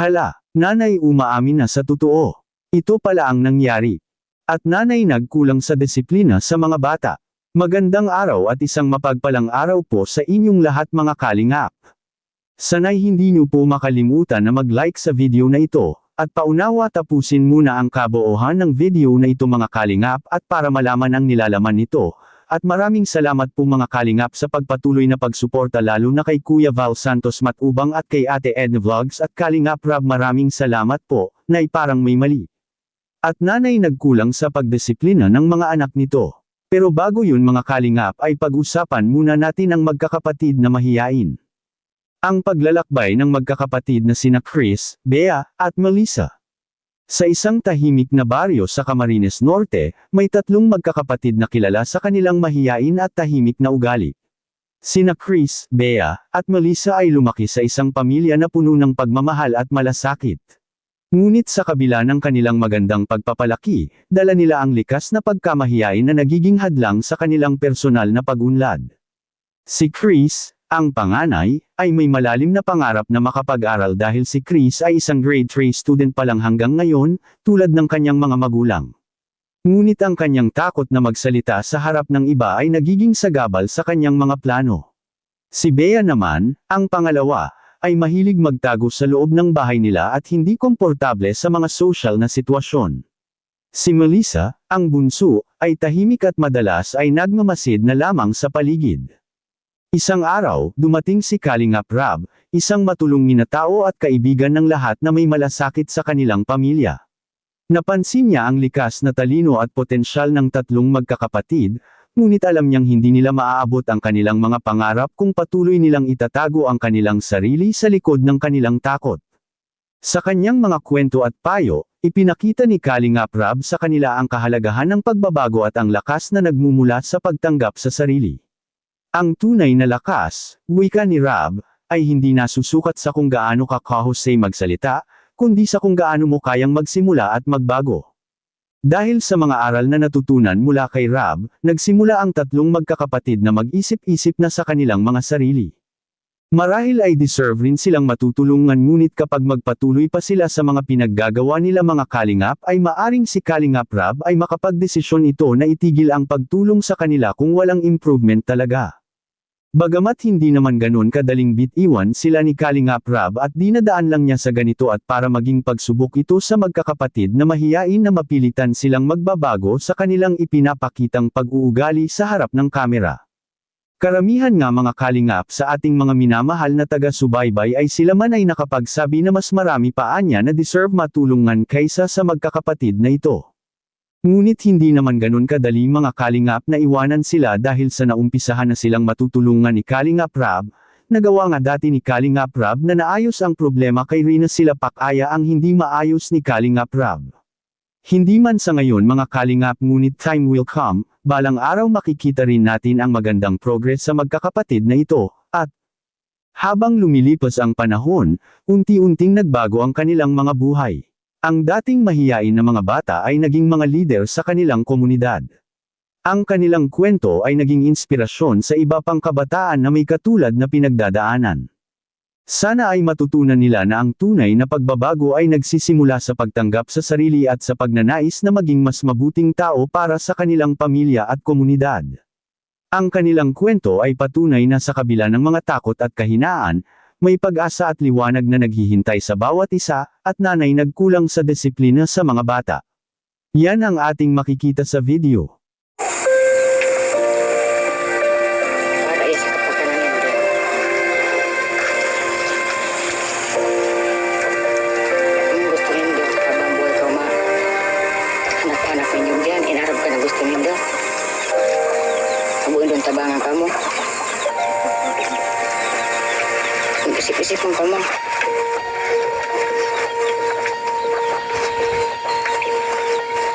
Hala, nanay umaamin na sa totoo. Ito pala ang nangyari. At nanay nagkulang sa disiplina sa mga bata. Magandang araw at isang mapagpalang araw po sa inyong lahat mga kalingap. Sanay hindi niyo po makalimutan na mag-like sa video na ito, at paunawa tapusin muna ang kabuuhan ng video na ito mga kalingap at para malaman ang nilalaman nito, at maraming salamat po mga kalingap sa pagpatuloy na pagsuporta lalo na kay Kuya Val Santos Matubang at kay Ate Edna Vlogs at Kalingap Rab maraming salamat po, na parang may mali. At nanay nagkulang sa pagdisiplina ng mga anak nito. Pero bago yun mga kalingap ay pag-usapan muna natin ang magkakapatid na mahiyain. Ang paglalakbay ng magkakapatid na sina Chris, Bea, at Melissa. Sa isang tahimik na baryo sa Camarines Norte, may tatlong magkakapatid na kilala sa kanilang mahiyain at tahimik na ugali. Sina Chris, Bea, at Melissa ay lumaki sa isang pamilya na puno ng pagmamahal at malasakit. Ngunit sa kabila ng kanilang magandang pagpapalaki, dala nila ang likas na pagkamahiyain na nagiging hadlang sa kanilang personal na pagunlad. Si Chris, ang panganay, ay may malalim na pangarap na makapag-aral dahil si Chris ay isang grade 3 student pa lang hanggang ngayon, tulad ng kanyang mga magulang. Ngunit ang kanyang takot na magsalita sa harap ng iba ay nagiging sagabal sa kanyang mga plano. Si Bea naman, ang pangalawa, ay mahilig magtago sa loob ng bahay nila at hindi komportable sa mga social na sitwasyon. Si Melissa, ang bunso, ay tahimik at madalas ay nagmamasid na lamang sa paligid. Isang araw, dumating si Kalingap Rab, isang matulungin na tao at kaibigan ng lahat na may malasakit sa kanilang pamilya. Napansin niya ang likas na talino at potensyal ng tatlong magkakapatid, ngunit alam niyang hindi nila maaabot ang kanilang mga pangarap kung patuloy nilang itatago ang kanilang sarili sa likod ng kanilang takot. Sa kanyang mga kwento at payo, ipinakita ni Kalingap Rab sa kanila ang kahalagahan ng pagbabago at ang lakas na nagmumula sa pagtanggap sa sarili. Ang tunay na lakas, wika ni Rab, ay hindi nasusukat sa kung gaano ka kahusay magsalita, kundi sa kung gaano mo kayang magsimula at magbago. Dahil sa mga aral na natutunan mula kay Rab, nagsimula ang tatlong magkakapatid na mag-isip-isip na sa kanilang mga sarili. Marahil ay deserve rin silang matutulungan ngunit kapag magpatuloy pa sila sa mga pinaggagawa nila mga kalingap ay maaring si Kalingap Rab ay makapagdesisyon ito na itigil ang pagtulong sa kanila kung walang improvement talaga. Bagamat hindi naman ganun kadaling bitiwan sila ni Kalingap Rab at dinadaan lang niya sa ganito at para maging pagsubok ito sa magkakapatid na mahiyain na mapilitan silang magbabago sa kanilang ipinapakitang pag-uugali sa harap ng kamera. Karamihan nga mga kalingap sa ating mga minamahal na taga-subaybay ay sila man ay nakapagsabi na mas marami pa anya na deserve matulungan kaysa sa magkakapatid na ito. Ngunit hindi naman ganun kadali mga Kalingap na iwanan sila dahil sa naumpisahan na silang matutulungan ni Kalingap Rab, nagawa nga dati ni Kalingap Rab na naayos ang problema kay Rina sila pakaya ang hindi maayos ni Kalingap Rab. Hindi man sa ngayon mga Kalingap ngunit time will come, balang araw makikita rin natin ang magandang progress sa magkakapatid na ito, at habang lumilipas ang panahon, unti-unting nagbago ang kanilang mga buhay. Ang dating mahiyain na mga bata ay naging mga leader sa kanilang komunidad. Ang kanilang kwento ay naging inspirasyon sa iba pang kabataan na may katulad na pinagdadaanan. Sana ay matutunan nila na ang tunay na pagbabago ay nagsisimula sa pagtanggap sa sarili at sa pagnanais na maging mas mabuting tao para sa kanilang pamilya at komunidad. Ang kanilang kwento ay patunay na sa kabila ng mga takot at kahinaan, may pag-asa at liwanag na naghihintay sa bawat isa, at nanay nagkulang sa disiplina sa mga bata. Yan ang ating makikita sa video. tabangan ka mo. Isip-isip mo ka mo.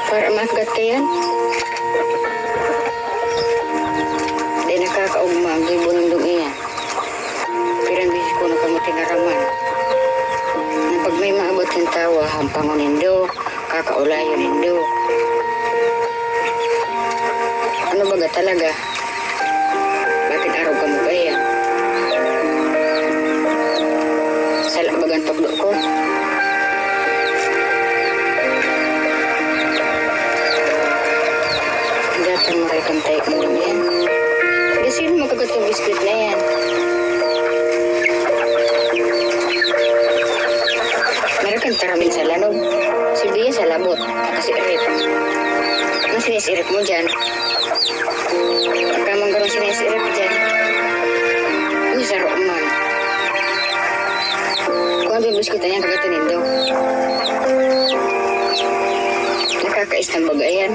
Para magat ka yan. Di nakakaugma ang gibon ng. Pero ang bisis ko na kamo tinaraman. Na pag may maabot ng tawa, hampangon nindo, kakaulayo nindo. Ano baga talaga? Ang sinisirip mo dyan. Pagka manggarong sinisirip dyan. Uy, sa man. Kung ano yung biskita niya, kagatunin daw. Nakakais ng bagayan.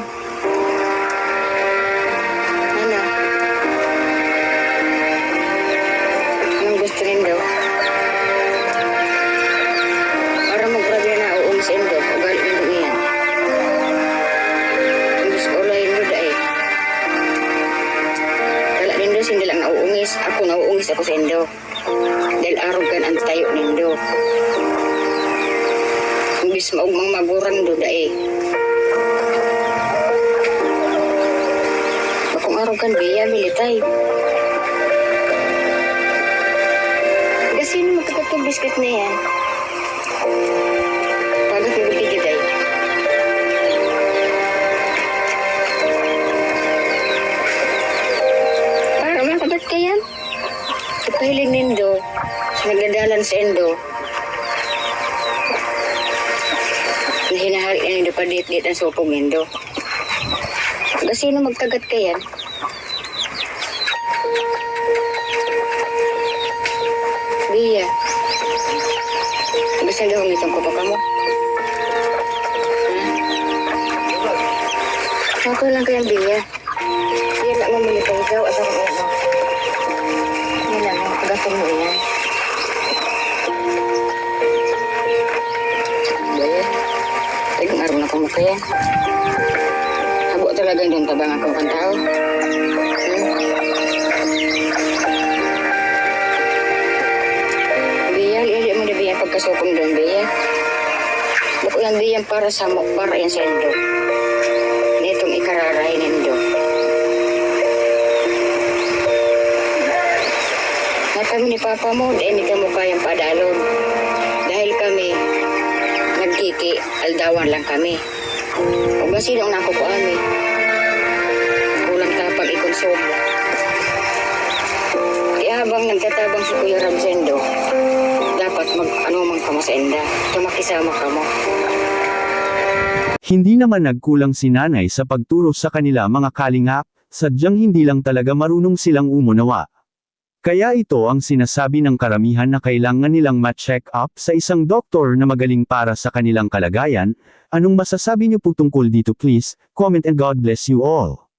Arogan biya, militay. Kasi sino magkakatong biscuit na yan? Pagkat mo bigay day. Para makagat ka yan? Kapahiling nindo, nagdadalan sa endo. Na hinahari na nindo pa dit-dit ang supong nindo. Kasi sino magkagat ka yan? Bia. Gusto daw umitong ko pa ka mo? Ha? Ako lang kayang Bia. Siya lang mo muli ka ikaw at ako ano. Yan lang, kagatong mo yan. Bia. Tagang araw na ko mo kaya. Habo talaga yung tabang ako kan tao. Hmm? Mo na biya pagkasukong doon, biya. Bako yan biya para sa para yan sa endo. Nitong ikararay nindo. Na kami ni Papa mo, dahil hindi mo kayang padalon. Dahil kami, nagkiki, aldawan lang kami. O ba sino ang nakukuha kami? Kulang tapag ikonsumo. Kaya habang nagtatabang si Kuya Ramsendo, ka mo sa enda, tumakisama ka mo. Hindi naman nagkulang si nanay sa pagturo sa kanila mga kalingap, sadyang hindi lang talaga marunong silang umunawa. Kaya ito ang sinasabi ng karamihan na kailangan nilang ma-check up sa isang doktor na magaling para sa kanilang kalagayan. Anong masasabi niyo po tungkol dito please? Comment and God bless you all.